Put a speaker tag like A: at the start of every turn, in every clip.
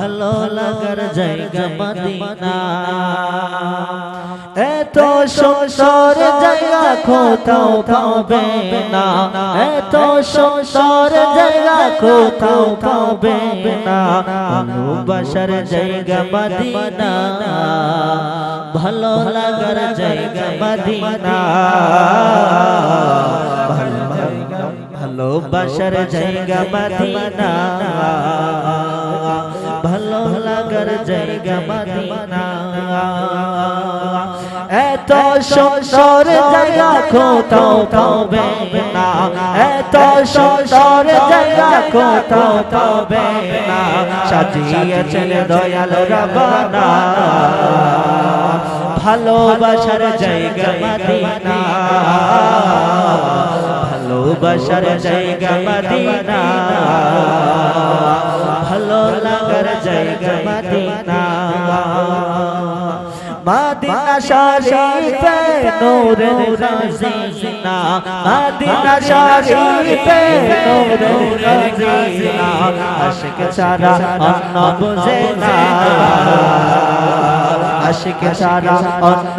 A: ভালো লাগার জায়গা মদিনা এত সুন্দর জায়গা কোথাও পাবে না এত সুন্দর জায়গা কোথাও পাবে না ভালোবাসার জায়গা মদিনা ভালো লাগার জায়গা মদিনা ভালো ভালোবাসার জায়গা মদিনা ভালো লাগার জায়গা মদিনা। এত সুন্দর জায়গা কোথাও পাবে না। এত সুন্দর জায়গা কোথাও পাবে না। সাজিয়েছেন দয়াল রবানা। ভালোবাসার জায়গা মদিনা। ভালোবাসার জায়গা মদিনা। ভালো লাগার জায়গা মদিনা। মাদিনা শরীফে নূরের খাজিনা মাদিনা শরীফে নূরের খাজিনা আশিক ছাড়া অন্য বুঝে না। আশিক ছাড়া অন্য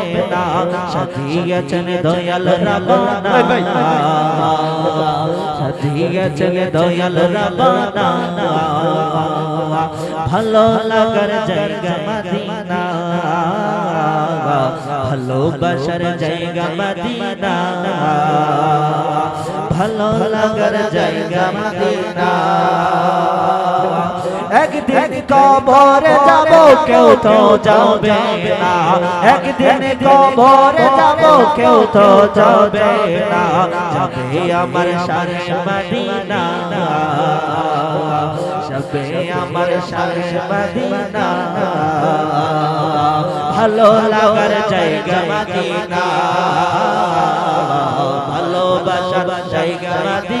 A: সাজিয়েছেন দয়াল রাবানা। সাজিয়েছেন দয়াল রাবানা। ভালো লাগার জায়গা মদিনা। ভালোবাসার জায়গা মদিনা। ভালো লাগার জায়গা মদিনা। একদিন কবরে যাব, কেউ তো যাবে না। একদিন কবরে যাব, কেউ তো যাবে না। যাবে আমার মদিনা। যাবে আমার মদিনা। ভালো লাগার জায়গা মদিনা। জায়গা মদিনা।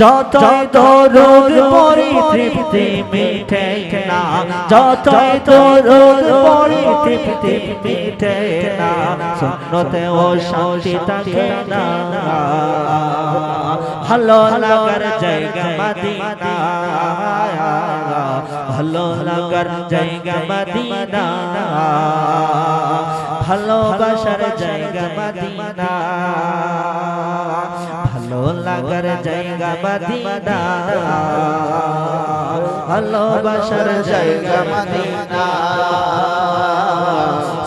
A: যতই দরুদ পড়ি তৃপ্তি মিঠে না যতই দরুদ পড়ি তৃপ্তি মিঠে না সুন্নতে ও শান্তি থাকে না। ভালো লাগার জায়গা মদিনা ভালো লাগার জায়গা মদিনা ভালোবাসার জায়গা মদিনা লাগার জায়গা মদিনা ভালোবাসার জায়গা মদিনা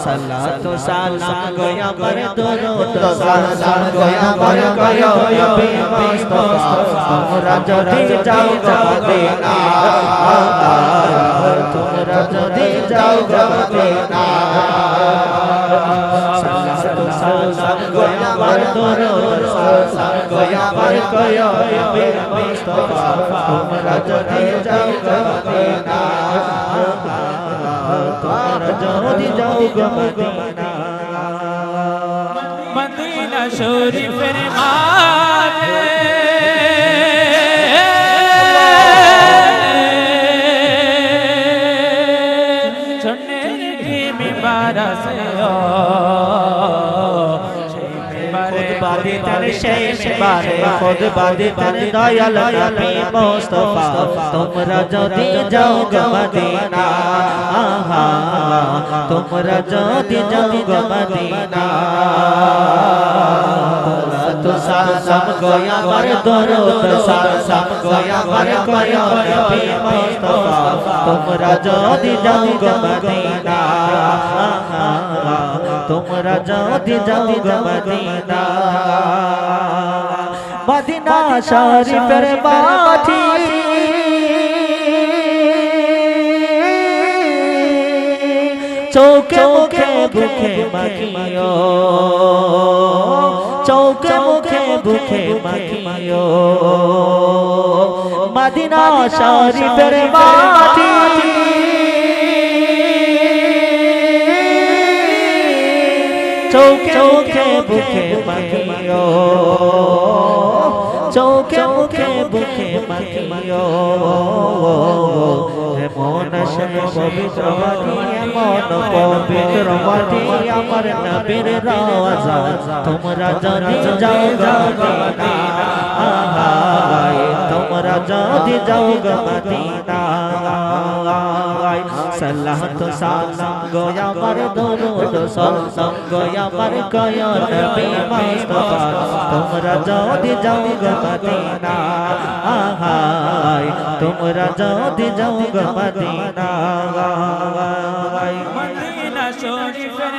A: সালাতু সালাম গয়া পর দরুদ সালাম গয়া পর কয়ো নবী মুস্তাফা তোমরা যদি যাও মদিনা তোমরা যদি যাও মদিনা সালাতু সালাম গয়া পর দরুদ পর কয়ো নবী মুস্তাফা তোমরা যদি যাও মদিনা তোমরা
B: শরীফের মাঝে
A: বাদে তার শেষ বারে খোদ বাদে তার দয়াল নবী মুস্তাফা। তোমরা যদি যাও মদিনা আহা তোমরা যদি যাও মদিনা। তোমরা যদি যাও মদিনা তোমরা যদি যাও মদিনা। মদিনা শরীফের মাটি। চৌকে মুখে বুকে মাখিও। চৌকে মুখে বুকে মাখিও। মদিনা শরীফের মাটি। চৌকে মুখে বুকে মাখিও। চৌকে মুখে বুকে মাখিও। এমন পবিত্র এমন পবিত্র মাটি আমার নবীর রাজা। তোমরা জানি যাও আহাই তোমরা যদি যাও গমদিনা সাল্লাহ তো সালাম গোয়া আমার দরুদ সালাম গোয়া আমার কয়া নবী মুস্তাফা তোমরা যদি যাও গমদিনা আহাই তোমরা যদি যাও গমদিনা
B: মদিনা শরীফের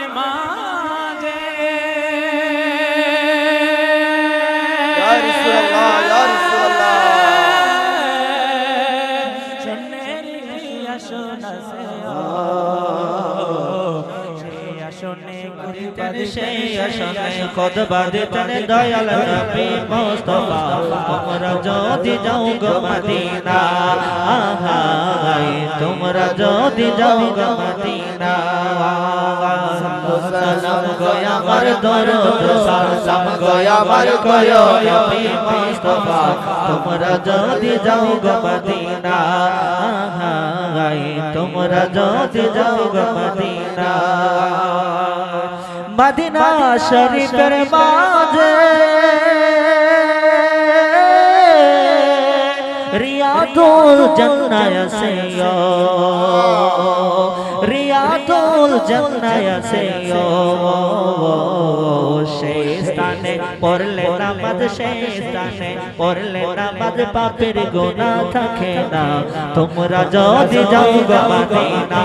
B: সেই আসনে
A: কদবা দিতেন দয়াল নবী মুস্তাফা তোমরা যদি যাও গো মদিনা আহাই তোমরা যদি যাও গো মদিনা শরীফের মাঝে রিয়াদুল জান্নায় আছে রিয়াদুল জান্নায় আছে সেই স্থানে পড়লে নামাজ স্থানে পড়লে নামাজ পাপের গোনা থাকে না। তোমরা যদি যাও মদিনা।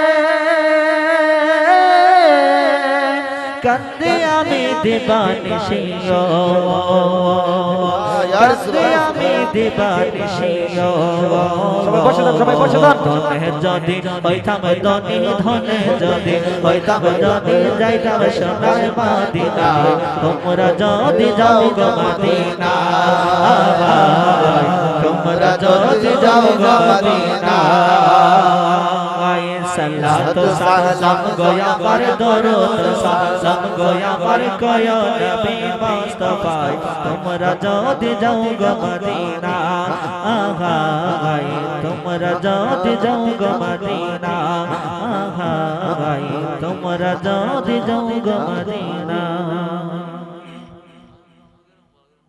A: কান্দে আমি দিবানিশিও কান্দে আমি দিবানিশিও
C: সবাই বসে যান, সবাই বসে যান।
A: ধনে যদি হইতাম ধনী ধনে যদি হইতাম ধনী যাইতাম সোনার মাদিনা তোমরা যদি যাও গো মাদিনা তোমরা যদি যাও গো মাদিনা সালাত সালাম গোয়া পার দরুদ সালাম গোয়া পার কয় নবী মুস্তাফা তোমরা যদি যাও গো মদিনা আহাই তোমরা যদি যাও গো মদিনা আহাই তোমরা যদি যাও গো মদিনা।